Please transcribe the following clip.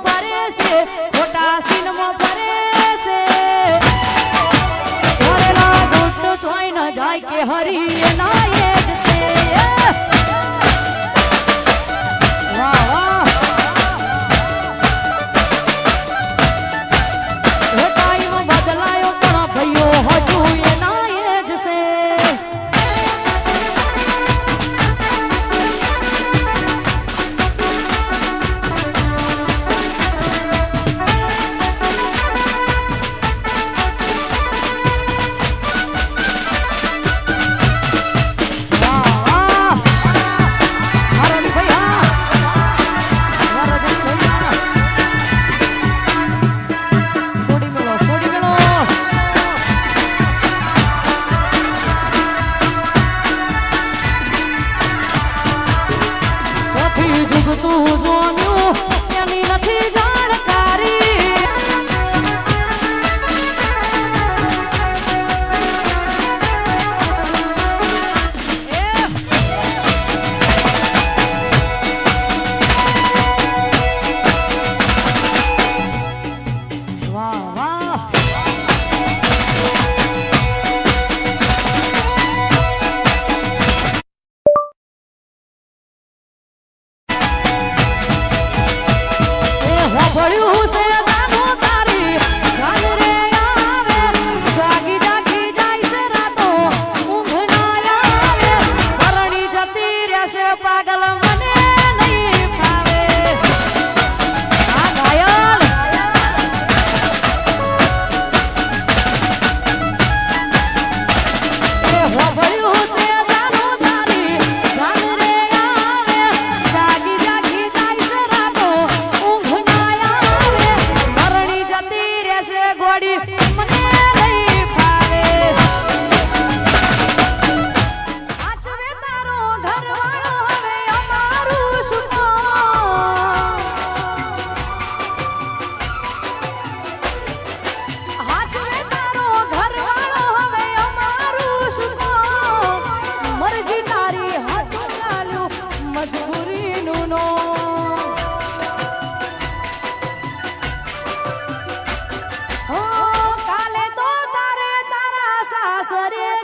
ફરે છે ખોટા સીનમાં ફરે છે હરી એના ગોડી મને 昨天